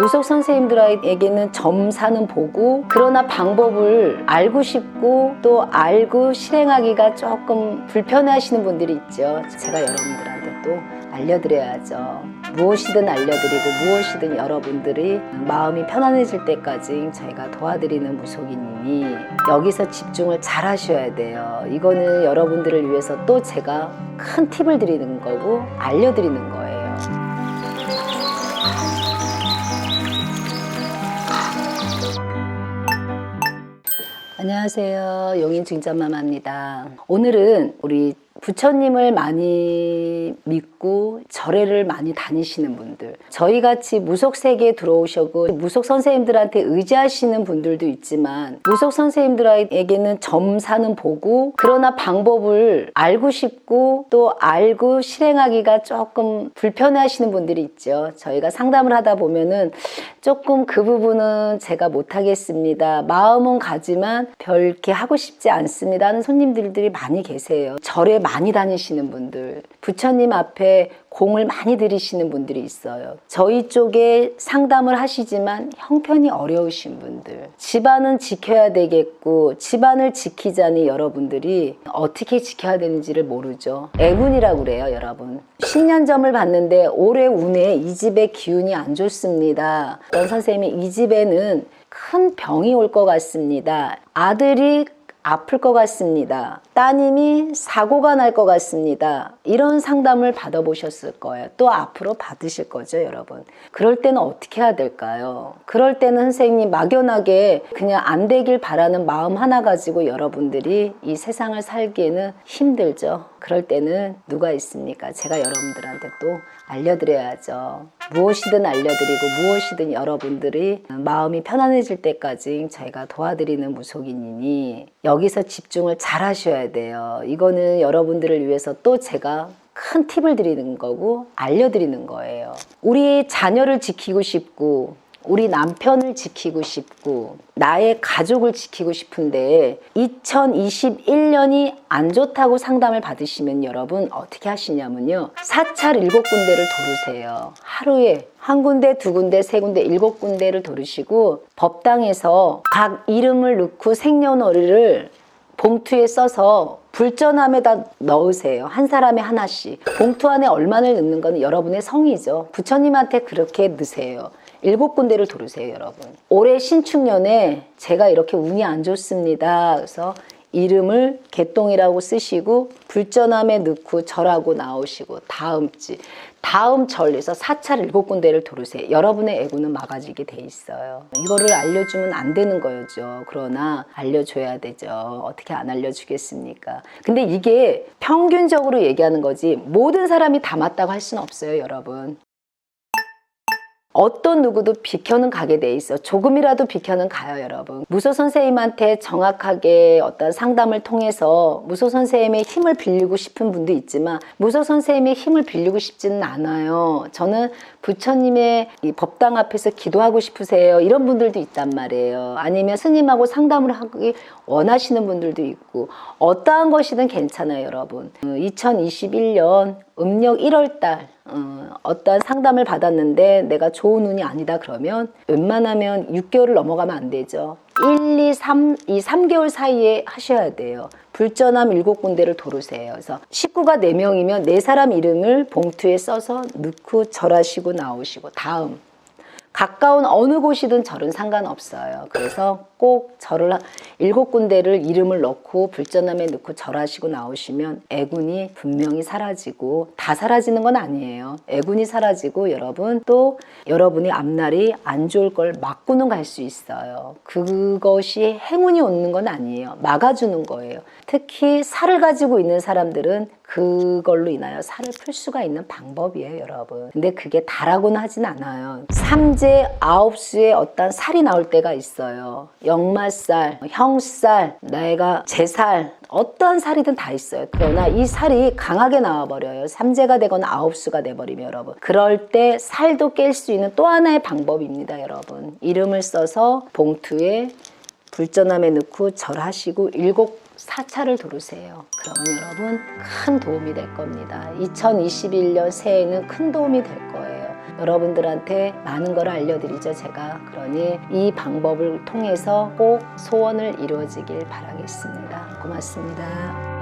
무속 선생님들에게는 점사는 보고 그러나 방법을 알고 싶고 또 알고 실행하기가 조금 불편해하시는 분들이 있죠. 제가 여러분들한테 또 알려드려야죠. 무엇이든 알려드리고 무엇이든 여러분들이 마음이 편안해질 때까지 저희가 도와드리는 무속인이니 여기서 집중을 잘 하셔야 돼요. 이거는 여러분들을 위해서 또 제가 큰 팁을 드리는 거고 알려드리는 거예요. 안녕하세요. 용인 중전마마입니다. 오늘은 우리 부처님을 많이 믿고 절에를 많이 다니시는 분들, 저희 같이 무속 세계에 들어오셔고 무속 선생님들한테 의지하시는 분들도 있지만 무속 선생님들에게는 점사는 보고 그러나 방법을 알고 싶고 또 알고 실행하기가 조금 불편해 하시는 분들이 있죠. 저희가 상담을 하다 보면은 조금 그 부분은 제가 못하겠습니다. 마음은 가지만 별게 하고 싶지 않습니다 하는 손님들이 많이 계세요. 절에 다니시는 분들, 부처님 앞에 공을 많이 들이시는 분들이 있어요. 저희 쪽에 상담을 하시지만 형편이 어려우신 분들, 집안은 지켜야 되겠고, 집안을 지키자니 여러분들이 어떻게 지켜야 되는지를 모르죠. 애군이라고 그래요, 여러분. 신년점을 봤는데 올해 운에 이 집의 기운이 안 좋습니다. 어떤 선생님이 이 집에는 큰 병이 올 것 같습니다. 아들이 아플 것 같습니다. 따님이 사고가 날 것 같습니다. 이런 상담을 받아보셨을 거예요. 또 앞으로 받으실 거죠, 여러분. 그럴 때는 어떻게 해야 될까요? 그럴 때는 선생님이 막연하게 그냥 안 되길 바라는 마음 하나 가지고 여러분들이 이 세상을 살기에는 힘들죠. 그럴 때는 누가 있습니까? 제가 여러분들한테 또 알려드려야죠. 무엇이든 알려드리고 무엇이든 여러분들이 마음이 편안해질 때까지 저희가 도와드리는 무속인이니 여기서 집중을 잘 하셔야 돼요. 이거는 여러분들을 위해서 또 제가 큰 팁을 드리는 거고 알려드리는 거예요. 우리 자녀를 지키고 싶고 우리 남편을 지키고 싶고 나의 가족을 지키고 싶은데 2021년이 안 좋다고 상담을 받으시면 여러분 어떻게 하시냐면요. 사찰 일곱 군데를 도르세요. 하루에 한 군데, 두 군데, 세 군데, 일곱 군데를 도르시고 법당에서 각 이름을 넣고 생년월일을 봉투에 써서 불전함에다 넣으세요. 한 사람에 하나씩. 봉투 안에 얼마를 넣는 건 여러분의 성이죠. 부처님한테 그렇게 넣으세요. 일곱 군데를 도르세요, 여러분. 올해 신축년에 제가 이렇게 운이 안 좋습니다. 그래서 이름을 개똥이라고 쓰시고 불전함에 넣고 절하고 나오시고 다음 지 다음 절에서 사찰 일곱 군데를 도르세요. 여러분의 애구는 막아지게 돼 있어요. 이거를 알려주면 안 되는 거죠. 그러나 알려줘야 되죠. 어떻게 안 알려주겠습니까? 근데 이게 평균적으로 얘기하는 거지 모든 사람이 다 맞다고 할 수는 없어요, 여러분. 어떤 누구도 비켜는 가게 돼 있어. 조금이라도 비켜는 가요, 여러분. 무소 선생님한테 정확하게 어떤 상담을 통해서 무소 선생님의 힘을 빌리고 싶은 분도 있지만 무소 선생님의 힘을 빌리고 싶지는 않아요. 저는 부처님의 이 법당 앞에서 기도하고 싶으세요. 이런 분들도 있단 말이에요. 아니면 스님하고 상담을 하기 원하시는 분들도 있고 어떠한 것이든 괜찮아요, 여러분. 2021년 음력 1월 달 어, 어떤 상담을 받았는데 내가 좋은 운이 아니다 그러면 웬만하면 6개월을 넘어가면 안 되죠. 1, 2, 3, 이 3개월 사이에 하셔야 돼요. 불전함 7군데를 도르세요. 그래서 식구가 4명이면 4사람 이름을 봉투에 써서 넣고 절하시고 나오시고 다음 가까운 어느 곳이든 절은 상관없어요. 그래서 꼭 절을 일곱 군데를 이름을 넣고 불전함에 넣고 절하시고 나오시면 애군이 분명히 사라지고 다 사라지는 건 아니에요. 애군이 사라지고 여러분 또 여러분이 앞날이 안 좋을 걸 막고는 갈 수 있어요. 그것이 행운이 오는 건 아니에요. 막아주는 거예요. 특히 살을 가지고 있는 사람들은 그걸로 인하여 살을 풀 수가 있는 방법이에요, 여러분. 근데 그게 다라고는 하진 않아요. 삼재 아홉 수의 어떤 살이 나올 때가 있어요. 역마살, 형살, 내가 제살, 어떠한 살이든 다 있어요. 그러나 이 살이 강하게 나와버려요. 삼재가 되거나 아홉 수가 돼버리면 여러분. 그럴 때 살도 깰 수 있는 또 하나의 방법입니다, 여러분. 이름을 써서 봉투에 불전함에 넣고 절하시고 일곱 사찰을 도르세요. 그러면 여러분 큰 도움이 될 겁니다. 2021년 새해에는 큰 도움이 될 거예요. 여러분들한테 많은 걸 알려드리죠, 제가. 그러니 이 방법을 통해서 꼭 소원을 이루어지길 바라겠습니다. 고맙습니다.